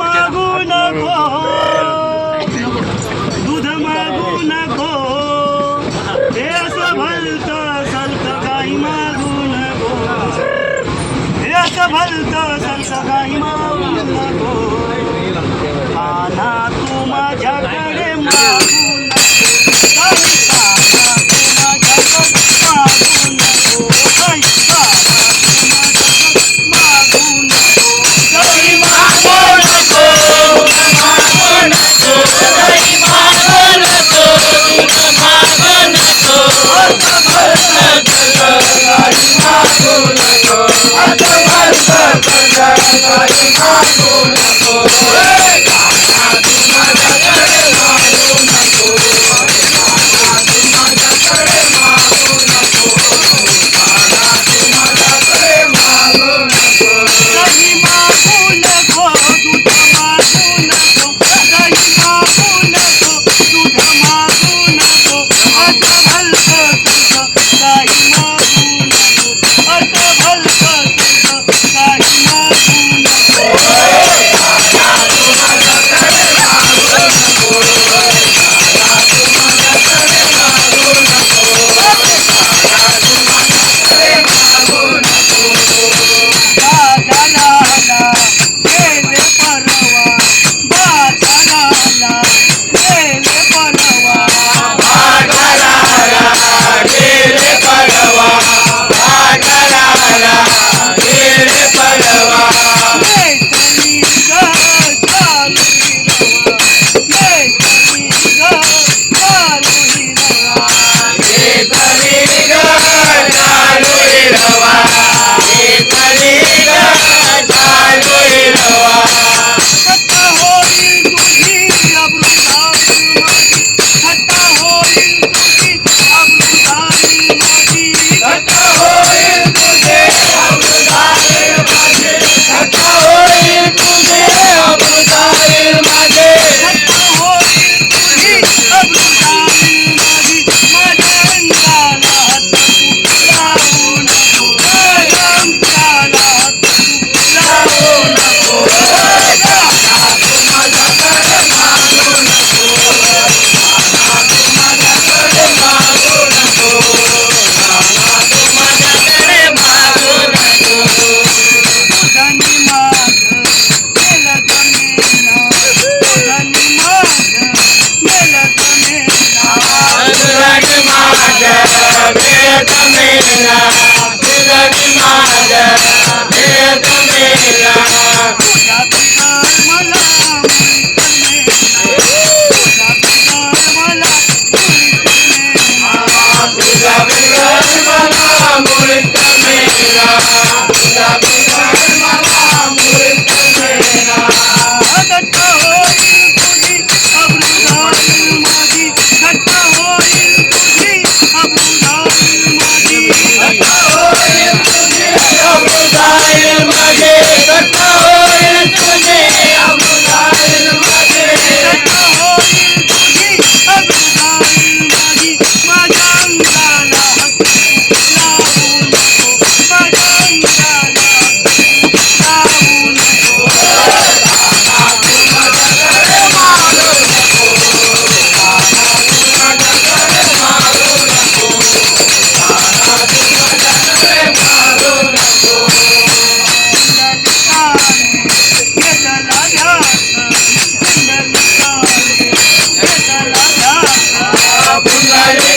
মাগু নখো দুধ মাগু নখো হে সভলতা সলতা গাই মাগু নখো হে সভলতা সলতা গাই মাগু Hare माया वेद मेला light.